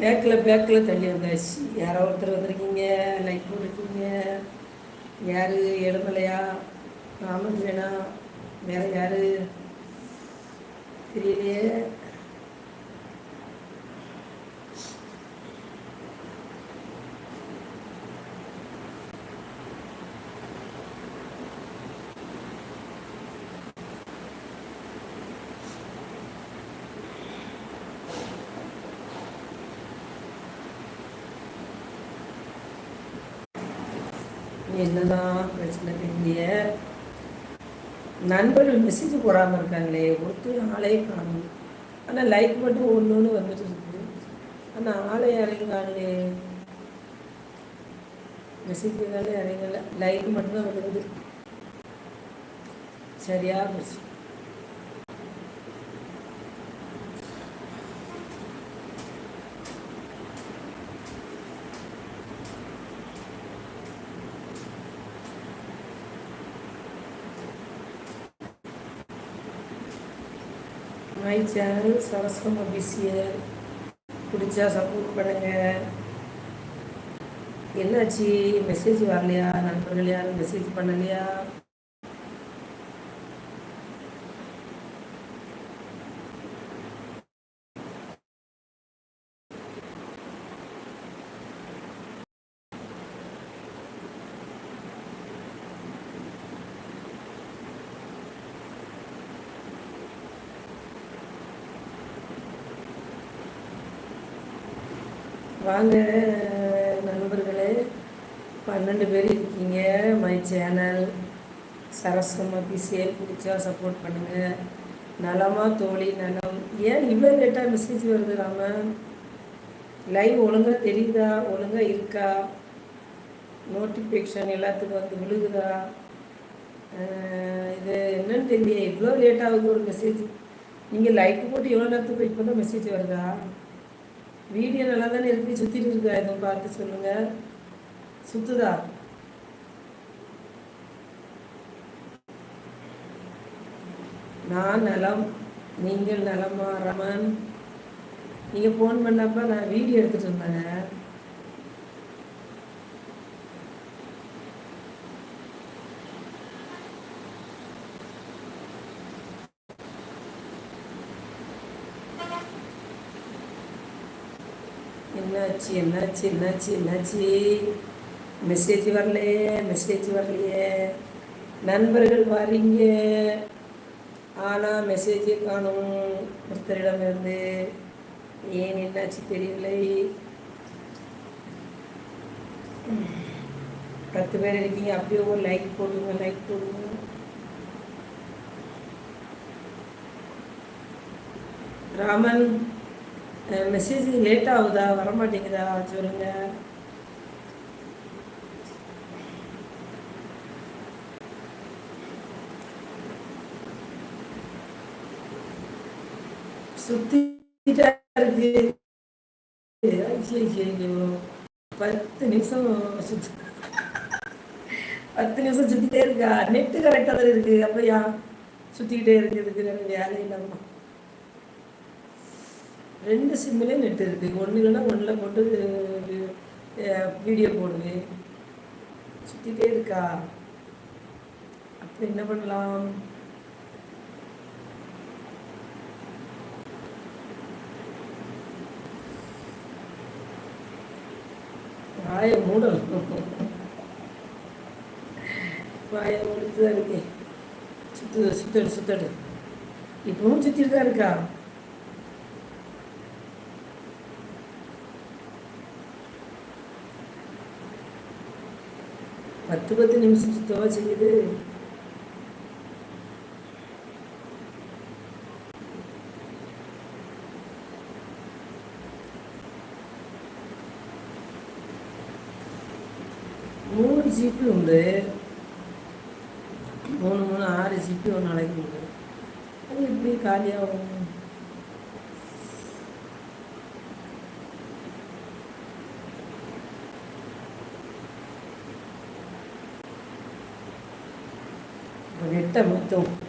பேக்கில் பேக்கில் தள்ளி வந்தாச்சு. யாரோ ஒருத்தர் வந்திருக்கீங்க லைக் போட்டிருக்கீங்க. யார் இடமலையா ராமன் வேணா வேறு யார்? தெரியலையே. என்னதான் பிரச்சனை தெரியல நண்பர்கள் மெசேஜ் போடாமல் இருக்காங்களே ஒருத்தர் ஆளே காணும். ஆனால் லைக் மட்டும் ஒன்று ஒன்று வந்துட்டு இருக்கு. ஆனால் ஆளை இறங்காங்களே மெசேஜ் தானே யாரையும் லைக் மட்டும்தான் வருது. சரியாக போச்சு. மை சேனல் சரஸ்வம் அபிஷியல் பிடிச்சா சப்போர்ட் பண்ணுங்க. என்னாச்சு? மெசேஜ் வரலையா? நண்பர்கள் யாரும் மெசேஜ் பண்ணலையா? வாங்க நண்பர்களே. பன்னெண்டு பேர் இருக்கீங்க. மை சேனல் சரஸ்வம் அபிஷியல் பிடிச்சா சப்போர்ட் பண்ணுங்கள் நலமா தோழி நலம். ஏன் இவ்வளோ லேட்டாக மெசேஜ் வருது ராம? லைவ் ஒழுங்காக தெரியுதா? ஒழுங்காக இருக்கா? நோட்டிஃபிகேஷன் எல்லாத்துக்கும் வந்து விழுகுதா? இது என்னன்னு தெரியல இவ்வளோ லேட்டாகுது ஒரு மெசேஜ் நீங்கள் லைக் போட்டு எவ்வளோ நேரத்துக்கு இப்போ தான் மெசேஜ் வருதா? வீடியோ நல்லா தானே இருக்கு? சுற்றிட்டு இருக்கா? எதுவும் பார்த்து சொல்லுங்க. சுத்துதா? நான் நலம் நீங்கள் நலமா ரமன். நீங்கள் ஃபோன் பண்ணப்ப நான் வீடியோ எடுத்துகிட்டு இருந்தேன் என்னாச்சு என்னாச்சு என்னாச்சு என்னாச்சு? மெசேஜ் வரலையே மெசேஜ் வரலையே. நண்பர்கள் வரீங்க. ஆனால் மெசேஜே காணும். ஒருத்தரிடம் இருந்து ஏன் என்னாச்சு தெரியலை பத்து பேர் இருக்கீங்க. அப்படியே ஒரு லைக் போடுங்க லைக் போடுங்க. ராமன் மெசேஜ் லேட் ஆகுதா? வரமாட்டேங்குதா? சொல்லுங்க. சுத்திட்டா இருக்கு பத்து நிமிஷம் சுத்தி பத்து நிமிஷம் சுத்திட்டே இருக்கா? நெட்டு கரெக்டாக தான் இருக்கு அப்படியா? ஏன் சுத்திக்கிட்டே இருக்குதுக்கு வேலை இல்லாமல் ரெண்டு சிம்மிலே நெட் இருக்குது ஒன்று இல்லைன்னா ஒன்றில் போட்டு வீடியோ போடுவேன் சுற்றிட்டே இருக்கா? அப்போ என்ன பண்ணலாம்? வாய மூடணும். வாய மூடிட்டு தான் இருக்கேன். சுத்து சுத்தடு சுத்தடு. இப்பவும் சுற்றிட்டு தான் இருக்கா? பத்து பத்து நிமிஷம் சுத்தமாக செய்யுது மூணு ஜிபி உண்டு மூணு மூணு ஆறு ஜிபி ஒரு நாளைக்கு உண்டு அது எப்படி காலியாகும் நெட்டை மொத்தம்